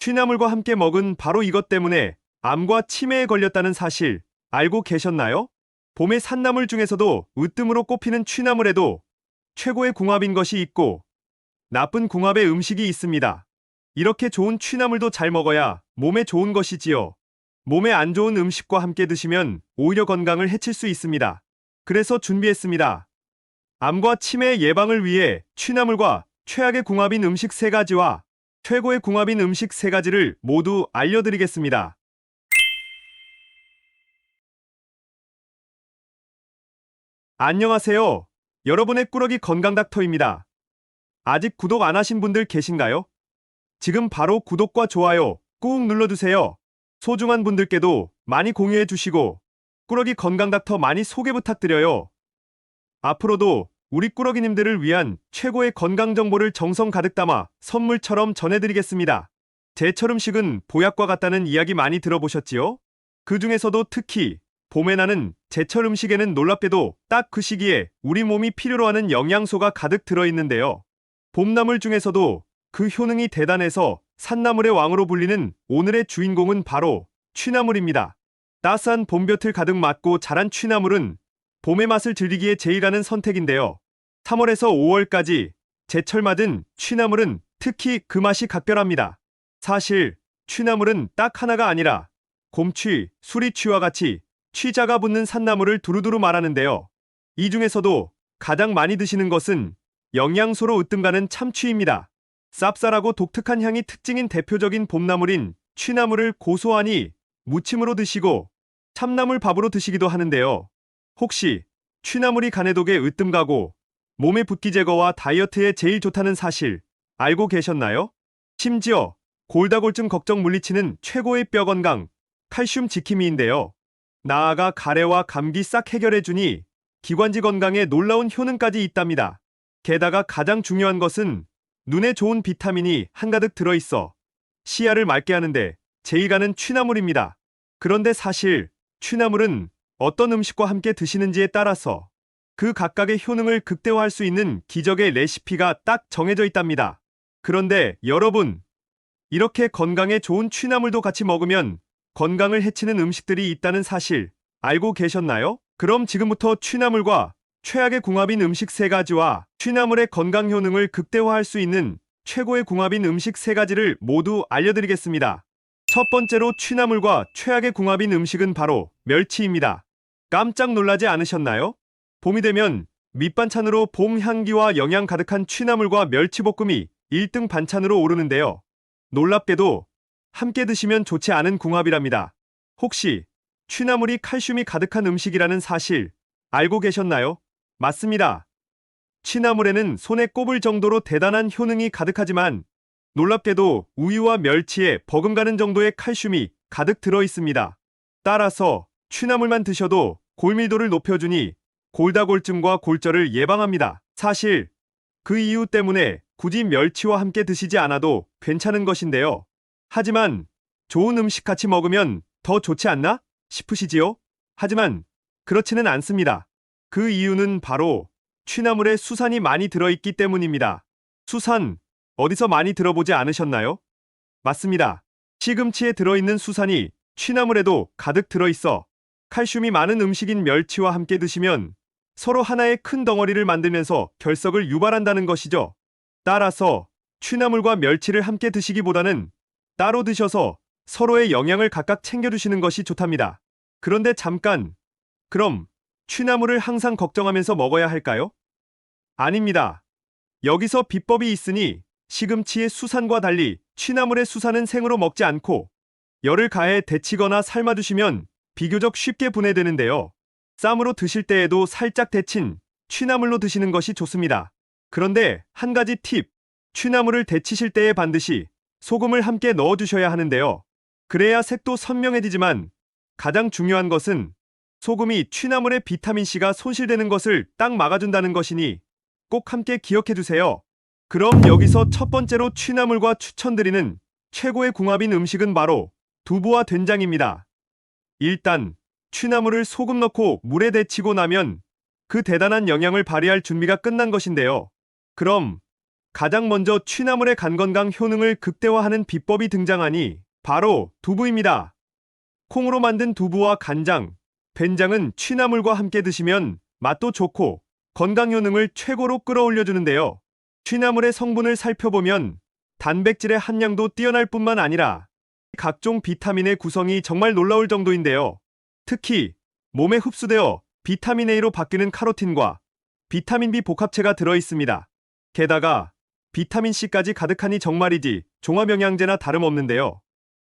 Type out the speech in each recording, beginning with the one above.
취나물과 함께 먹은 바로 이것 때문에 암과 치매에 걸렸다는 사실 알고 계셨나요? 봄의 산나물 중에서도 으뜸으로 꼽히는 취나물에도 최고의 궁합인 것이 있고 나쁜 궁합의 음식이 있습니다. 이렇게 좋은 취나물도 잘 먹어야 몸에 좋은 것이지요. 몸에 안 좋은 음식과 함께 드시면 오히려 건강을 해칠 수 있습니다. 그래서 준비했습니다. 암과 치매 예방을 위해 취나물과 최악의 궁합인 음식 세가지와 최고의 궁합인 음식 세가지를 모두 알려드리겠습니다. 안녕하세요. 여러분의 꾸러기 건강 닥터입니다. 아직 구독 안 하신 분들 계신가요? 지금 바로 구독과 좋아요 꾹 눌러주세요. 소중한 분들께도 많이 공유해 주시고 꾸러기 건강 닥터 많이 소개 부탁드려요. 앞으로도 우리 꾸러기님들을 위한 최고의 건강 정보를 정성 가득 담아 선물처럼 전해드리겠습니다. 제철 음식은 보약과 같다는 이야기 많이 들어보셨지요? 그 중에서도 특히 봄에 나는 제철 음식에는 놀랍게도 딱 그 시기에 우리 몸이 필요로 하는 영양소가 가득 들어있는데요. 봄나물 중에서도 그 효능이 대단해서 산나물의 왕으로 불리는 오늘의 주인공은 바로 취나물입니다. 따스한 봄볕을 가득 맞고 자란 취나물은 봄의 맛을 즐기기에 제일하는 선택인데요. 3월에서 5월까지 제철 맞은 취나물은 특히 그 맛이 각별합니다. 사실 취나물은 딱 하나가 아니라 곰취, 수리취와 같이 취자가 붙는 산나물을 두루두루 말하는데요. 이 중에서도 가장 많이 드시는 것은 영양소로 으뜸가는 참취입니다. 쌉쌀하고 독특한 향이 특징인 대표적인 봄나물인 취나물을 고소하니 무침으로 드시고 참나물 밥으로 드시기도 하는데요. 혹시 취나물이 간의 독에 으뜸 가고 몸의 붓기 제거와 다이어트에 제일 좋다는 사실 알고 계셨나요? 심지어 골다골증 걱정 물리치는 최고의 뼈 건강 칼슘 지킴이인데요. 나아가 가래와 감기 싹 해결해주니 기관지 건강에 놀라운 효능까지 있답니다. 게다가 가장 중요한 것은 눈에 좋은 비타민이 한가득 들어있어 시야를 맑게 하는데 제일 가는 취나물입니다. 그런데 사실 취나물은 어떤 음식과 함께 드시는지에 따라서 그 각각의 효능을 극대화할 수 있는 기적의 레시피가 딱 정해져 있답니다. 그런데 여러분, 이렇게 건강에 좋은 취나물도 같이 먹으면 건강을 해치는 음식들이 있다는 사실 알고 계셨나요? 그럼 지금부터 취나물과 최악의 궁합인 음식 세 가지와 취나물의 건강 효능을 극대화할 수 있는 최고의 궁합인 음식 세 가지를 모두 알려드리겠습니다. 첫 번째로 취나물과 최악의 궁합인 음식은 바로 멸치입니다. 깜짝 놀라지 않으셨나요? 봄이 되면 밑반찬으로 봄 향기와 영양 가득한 취나물과 멸치볶음이 1등 반찬으로 오르는데요. 놀랍게도 함께 드시면 좋지 않은 궁합이랍니다. 혹시 취나물이 칼슘이 가득한 음식이라는 사실 알고 계셨나요? 맞습니다. 취나물에는 손에 꼽을 정도로 대단한 효능이 가득하지만 놀랍게도 우유와 멸치에 버금가는 정도의 칼슘이 가득 들어 있습니다. 따라서 취나물만 드셔도 골밀도를 높여주니 골다골증과 골절을 예방합니다. 사실 그 이유 때문에 굳이 멸치와 함께 드시지 않아도 괜찮은 것인데요. 하지만 좋은 음식 같이 먹으면 더 좋지 않나 싶으시지요? 하지만 그렇지는 않습니다. 그 이유는 바로 취나물에 수산이 많이 들어있기 때문입니다. 수산, 어디서 많이 들어보지 않으셨나요? 맞습니다. 시금치에 들어있는 수산이 취나물에도 가득 들어있어 칼슘이 많은 음식인 멸치와 함께 드시면 서로 하나의 큰 덩어리를 만들면서 결석을 유발한다는 것이죠. 따라서 취나물과 멸치를 함께 드시기보다는 따로 드셔서 서로의 영양을 각각 챙겨주시는 것이 좋답니다. 그런데 잠깐, 그럼 취나물을 항상 걱정하면서 먹어야 할까요? 아닙니다. 여기서 비법이 있으니 시금치의 수산과 달리 취나물의 수산은 생으로 먹지 않고 열을 가해 데치거나 삶아주시면 비교적 쉽게 분해되는데요. 쌈으로 드실 때에도 살짝 데친 취나물로 드시는 것이 좋습니다. 그런데 한 가지 팁, 취나물을 데치실 때에 반드시 소금을 함께 넣어주셔야 하는데요. 그래야 색도 선명해지지만 가장 중요한 것은 소금이 취나물의 비타민C가 손실되는 것을 딱 막아준다는 것이니 꼭 함께 기억해 두세요. 그럼 여기서 첫 번째로 취나물과 추천드리는 최고의 궁합인 음식은 바로 두부와 된장입니다. 일단 취나물을 소금 넣고 물에 데치고 나면 그 대단한 영양을 발휘할 준비가 끝난 것인데요. 그럼 가장 먼저 취나물의 간 건강 효능을 극대화하는 비법이 등장하니 바로 두부입니다. 콩으로 만든 두부와 간장, 된장은 취나물과 함께 드시면 맛도 좋고 건강 효능을 최고로 끌어올려 주는데요. 취나물의 성분을 살펴보면 단백질의 함량도 뛰어날 뿐만 아니라 각종 비타민의 구성이 정말 놀라울 정도인데요. 특히 몸에 흡수되어 비타민 A로 바뀌는 카로틴과 비타민 B 복합체가 들어 있습니다. 게다가 비타민 C까지 가득하니 정말이지 종합영양제나 다름없는데요.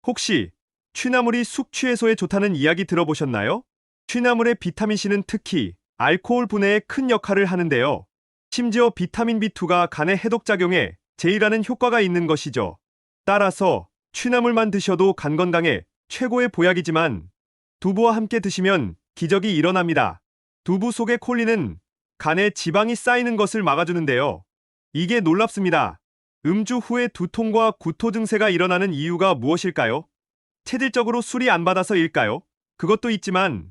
혹시 취나물이 숙취해소에 좋다는 이야기 들어보셨나요? 취나물의 비타민 C는 특히 알코올 분해에 큰 역할을 하는데요. 심지어 비타민 B2가 간의 해독작용에 제일하는 효과가 있는 것이죠. 따라서 취나물만 드셔도 간 건강에 최고의 보약이지만 두부와 함께 드시면 기적이 일어납니다. 두부 속의 콜린은 간에 지방이 쌓이는 것을 막아주는데요. 이게 놀랍습니다. 음주 후에 두통과 구토 증세가 일어나는 이유가 무엇일까요? 체질적으로 술이 안 받아서일까요? 그것도 있지만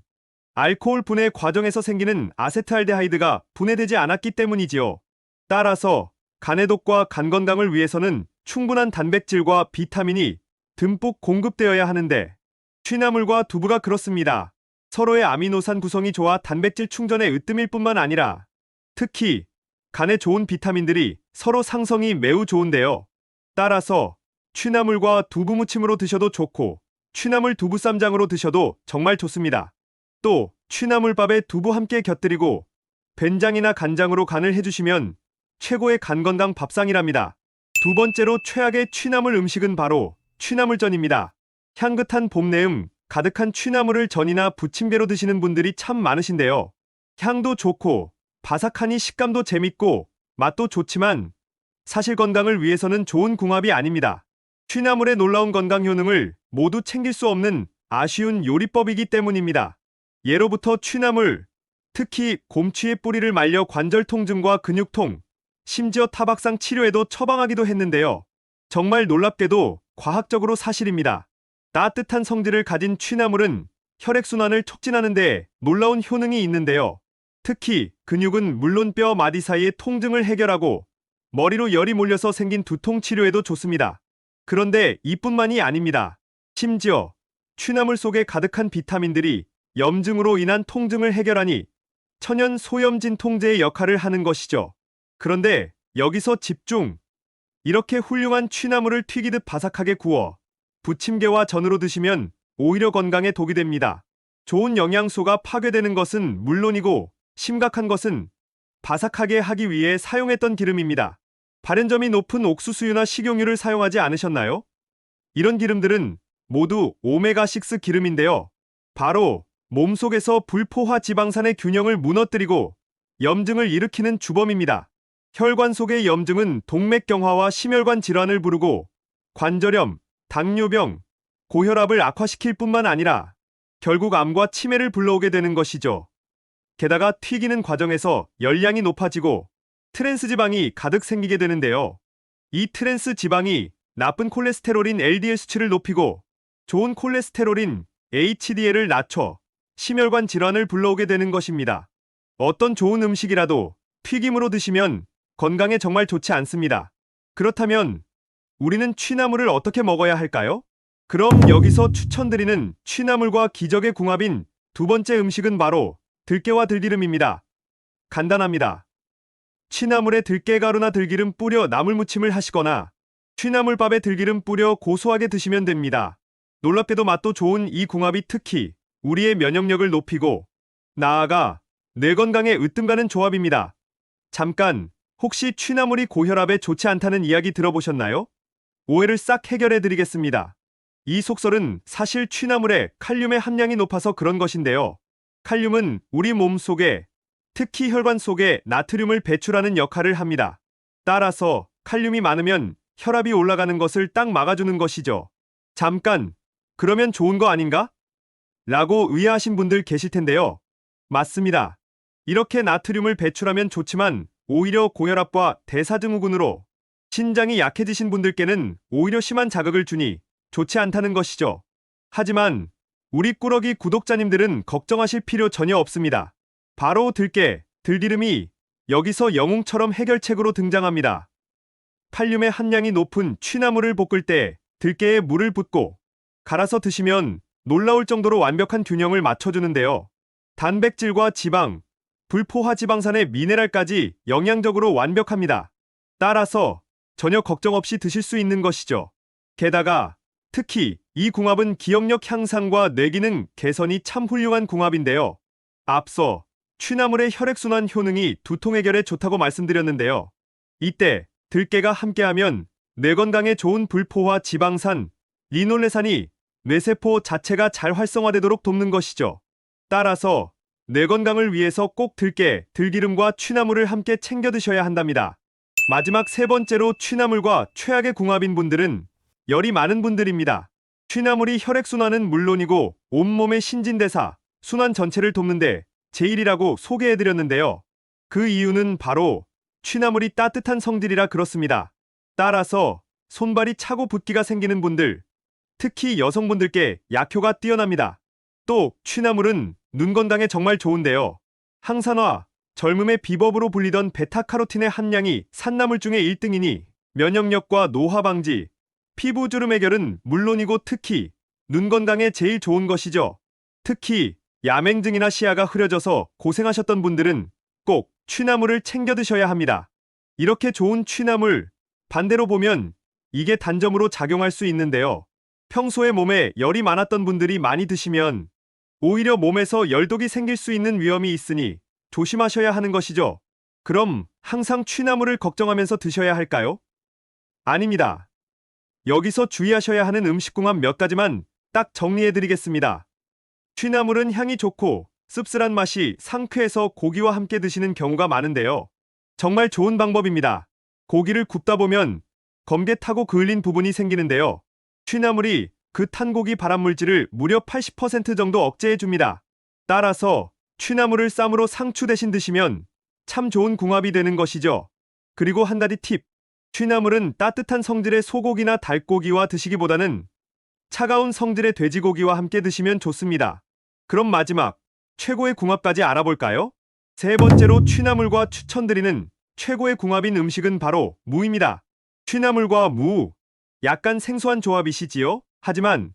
알코올 분해 과정에서 생기는 아세트알데하이드가 분해되지 않았기 때문이지요. 따라서 간해독과 간 건강을 위해서는 충분한 단백질과 비타민이 듬뿍 공급되어야 하는데 취나물과 두부가 그렇습니다. 서로의 아미노산 구성이 좋아 단백질 충전에 으뜸일 뿐만 아니라 특히 간에 좋은 비타민들이 서로 상성이 매우 좋은데요. 따라서 취나물과 두부 무침으로 드셔도 좋고 취나물 두부 쌈장으로 드셔도 정말 좋습니다. 또 취나물밥에 두부 함께 곁들이고 된장이나 간장으로 간을 해주시면 최고의 간 건강 밥상이랍니다. 두 번째로 최악의 취나물 음식은 바로 취나물전입니다. 향긋한 봄내음 가득한 취나물을 전이나 부침개로 드시는 분들이 참 많으신데요. 향도 좋고 바삭하니 식감도 재밌고 맛도 좋지만 사실 건강을 위해서는 좋은 궁합이 아닙니다. 취나물의 놀라운 건강 효능을 모두 챙길 수 없는 아쉬운 요리법이기 때문입니다. 예로부터 취나물, 특히 곰취의 뿌리를 말려 관절 통증과 근육통, 심지어 타박상 치료에도 처방하기도 했는데요. 정말 놀랍게도 과학적으로 사실입니다. 따뜻한 성질을 가진 취나물은 혈액순환을 촉진하는 데 놀라운 효능이 있는데요. 특히 근육은 물론 뼈 마디 사이의 통증을 해결하고 머리로 열이 몰려서 생긴 두통 치료에도 좋습니다. 그런데 이뿐만이 아닙니다. 심지어 취나물 속에 가득한 비타민들이 염증으로 인한 통증을 해결하니 천연 소염진 통제의 역할을 하는 것이죠. 그런데 여기서 집중! 이렇게 훌륭한 취나물을 튀기듯 바삭하게 구워 부침개와 전으로 드시면 오히려 건강에 독이 됩니다. 좋은 영양소가 파괴되는 것은 물론이고 심각한 것은 바삭하게 하기 위해 사용했던 기름입니다. 발연점이 높은 옥수수유나 식용유를 사용하지 않으셨나요? 이런 기름들은 모두 오메가6 기름인데요. 바로 몸속에서 불포화 지방산의 균형을 무너뜨리고 염증을 일으키는 주범입니다. 혈관 속의 염증은 동맥경화와 심혈관 질환을 부르고 관절염, 당뇨병, 고혈압을 악화시킬 뿐만 아니라 결국 암과 치매를 불러오게 되는 것이죠. 게다가 튀기는 과정에서 열량이 높아지고 트랜스 지방이 가득 생기게 되는데요. 이 트랜스 지방이 나쁜 콜레스테롤인 LDL 수치를 높이고 좋은 콜레스테롤인 HDL을 낮춰 심혈관 질환을 불러오게 되는 것입니다. 어떤 좋은 음식이라도 튀김으로 드시면 건강에 정말 좋지 않습니다. 그렇다면 우리는 취나물을 어떻게 먹어야 할까요? 그럼 여기서 추천드리는 취나물과 기적의 궁합인 두 번째 음식은 바로 들깨와 들기름입니다. 간단합니다. 취나물에 들깨가루나 들기름 뿌려 나물무침을 하시거나 취나물밥에 들기름 뿌려 고소하게 드시면 됩니다. 놀랍게도 맛도 좋은 이 궁합이 특히 우리의 면역력을 높이고 나아가 뇌 건강에 으뜸가는 조합입니다. 잠깐 혹시 취나물이 고혈압에 좋지 않다는 이야기 들어보셨나요? 오해를 싹 해결해 드리겠습니다. 이 속설은 사실 취나물에 칼륨의 함량이 높아서 그런 것인데요. 칼륨은 우리 몸 속에 특히 혈관 속에 나트륨을 배출하는 역할을 합니다. 따라서 칼륨이 많으면 혈압이 올라가는 것을 딱 막아주는 것이죠. 잠깐, 그러면 좋은 거 아닌가? 라고 의아하신 분들 계실 텐데요. 맞습니다. 이렇게 나트륨을 배출하면 좋지만 오히려 고혈압과 대사증후군으로 신장이 약해지신 분들께는 오히려 심한 자극을 주니 좋지 않다는 것이죠. 하지만 우리 꾸러기 구독자님들은 걱정하실 필요 전혀 없습니다. 바로 들깨, 들기름이 여기서 영웅처럼 해결책으로 등장합니다. 칼륨의 함량이 높은 취나물을 볶을 때 들깨에 물을 붓고 갈아서 드시면 놀라울 정도로 완벽한 균형을 맞춰주는데요. 단백질과 지방, 불포화 지방산의 미네랄까지 영양적으로 완벽합니다. 따라서 전혀 걱정 없이 드실 수 있는 것이죠. 게다가 특히 이 궁합은 기억력 향상과 뇌기능 개선이 참 훌륭한 궁합인데요. 앞서 취나물의 혈액순환 효능이 두통 해결에 좋다고 말씀드렸는데요. 이때 들깨가 함께하면 뇌 건강에 좋은 불포화 지방산, 리놀레산이 뇌세포 자체가 잘 활성화되도록 돕는 것이죠. 따라서 뇌 건강을 위해서 꼭 들깨, 들기름과 취나물을 함께 챙겨 드셔야 한답니다. 마지막 세 번째로 취나물과 최악의 궁합인 분들은 열이 많은 분들입니다. 취나물이 혈액순환은 물론이고 온몸의 신진대사, 순환 전체를 돕는데 제일이라고 소개해드렸는데요. 그 이유는 바로 취나물이 따뜻한 성질이라 그렇습니다. 따라서 손발이 차고 붓기가 생기는 분들, 특히 여성분들께 약효가 뛰어납니다. 또 취나물은 눈 건강에 정말 좋은데요. 항산화, 젊음의 비법으로 불리던 베타카로틴의 함량이 산나물 중에 1등이니 면역력과 노화 방지, 피부 주름 해결은 물론이고 특히 눈 건강에 제일 좋은 것이죠. 특히 야맹증이나 시야가 흐려져서 고생하셨던 분들은 꼭 취나물을 챙겨 드셔야 합니다. 이렇게 좋은 취나물, 반대로 보면 이게 단점으로 작용할 수 있는데요. 평소에 몸에 열이 많았던 분들이 많이 드시면 오히려 몸에서 열독이 생길 수 있는 위험이 있으니 조심하셔야 하는 것이죠. 그럼 항상 취나물을 걱정하면서 드셔야 할까요? 아닙니다. 여기서 주의하셔야 하는 음식궁합 몇 가지만 딱 정리해 드리겠습니다. 취나물은 향이 좋고 씁쓸한 맛이 상쾌해서 고기와 함께 드시는 경우가 많은데요. 정말 좋은 방법입니다. 고기를 굽다 보면 검게 타고 그을린 부분이 생기는데요. 취나물이 그탄 고기 발암물질을 무려 80% 정도 억제해 줍니다. 따라서 취나물을 쌈으로 상추 대신 드시면 참 좋은 궁합이 되는 것이죠. 그리고 한 가지 팁. 취나물은 따뜻한 성질의 소고기나 닭고기와 드시기보다는 차가운 성질의 돼지고기와 함께 드시면 좋습니다. 그럼 마지막, 최고의 궁합까지 알아볼까요? 세 번째로 취나물과 추천드리는 최고의 궁합인 음식은 바로 무입니다. 취나물과 무. 약간 생소한 조합이시지요? 하지만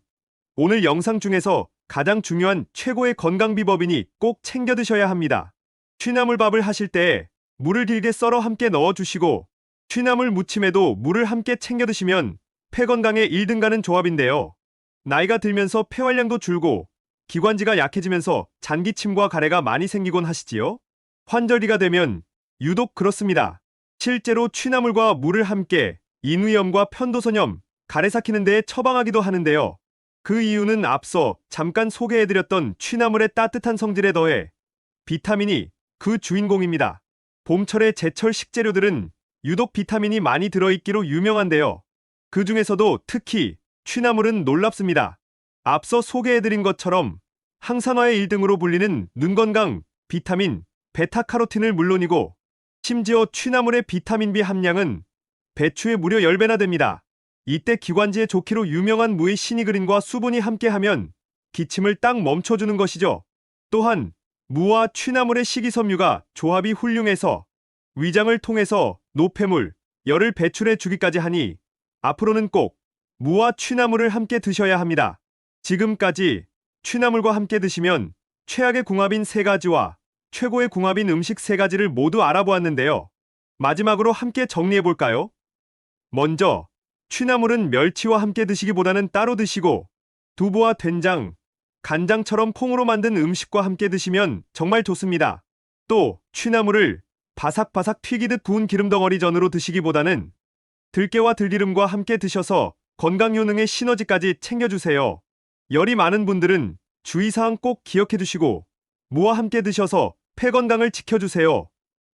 오늘 영상 중에서 가장 중요한 최고의 건강 비법이니 꼭 챙겨 드셔야 합니다. 취나물밥을 하실 때 물을 길게 썰어 함께 넣어 주시고 취나물 무침에도 물을 함께 챙겨 드시면 폐 건강에 1등 가는 조합인데요. 나이가 들면서 폐활량도 줄고 기관지가 약해지면서 잔기침과 가래가 많이 생기곤 하시지요? 환절기가 되면 유독 그렇습니다. 실제로 취나물과 물을 함께 인후염과 편도선염, 가래 삭히는 데에 처방하기도 하는데요. 그 이유는 앞서 잠깐 소개해드렸던 취나물의 따뜻한 성질에 더해 비타민이 그 주인공입니다. 봄철의 제철 식재료들은 유독 비타민이 많이 들어있기로 유명한데요. 그 중에서도 특히 취나물은 놀랍습니다. 앞서 소개해드린 것처럼 항산화의 1등으로 불리는 눈 건강, 비타민, 베타카로틴을 물론이고 심지어 취나물의 비타민 B 함량은 배추의 무려 10배나 됩니다. 이때 기관지에 좋기로 유명한 무의 시니그린과 수분이 함께하면 기침을 딱 멈춰주는 것이죠. 또한 무와 취나물의 식이섬유가 조합이 훌륭해서 위장을 통해서 노폐물, 열을 배출해 주기까지 하니 앞으로는 꼭 무와 취나물을 함께 드셔야 합니다. 지금까지 취나물과 함께 드시면 최악의 궁합인 세 가지와 최고의 궁합인 음식 세 가지를 모두 알아보았는데요. 마지막으로 함께 정리해 볼까요? 먼저 취나물은 멸치와 함께 드시기보다는 따로 드시고 두부와 된장, 간장처럼 콩으로 만든 음식과 함께 드시면 정말 좋습니다. 또 취나물을 바삭바삭 튀기듯 구운 기름 덩어리 전으로 드시기보다는 들깨와 들기름과 함께 드셔서 건강 효능의 시너지까지 챙겨주세요. 열이 많은 분들은 주의사항 꼭 기억해 두시고 무와 함께 드셔서 폐 건강을 지켜주세요.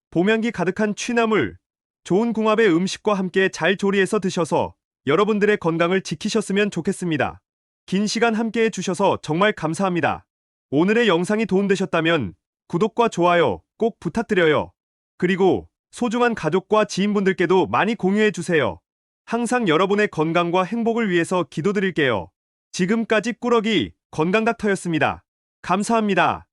봄향기 가득한 취나물, 좋은 궁합의 음식과 함께 잘 조리해서 드셔서 여러분들의 건강을 지키셨으면 좋겠습니다. 긴 시간 함께 해 주셔서 정말 감사합니다. 오늘의 영상이 도움되셨다면 구독과 좋아요 꼭 부탁드려요. 그리고 소중한 가족과 지인분들께도 많이 공유해 주세요. 항상 여러분의 건강과 행복을 위해서 기도드릴게요. 지금까지 꾸러기 건강닥터였습니다. 감사합니다.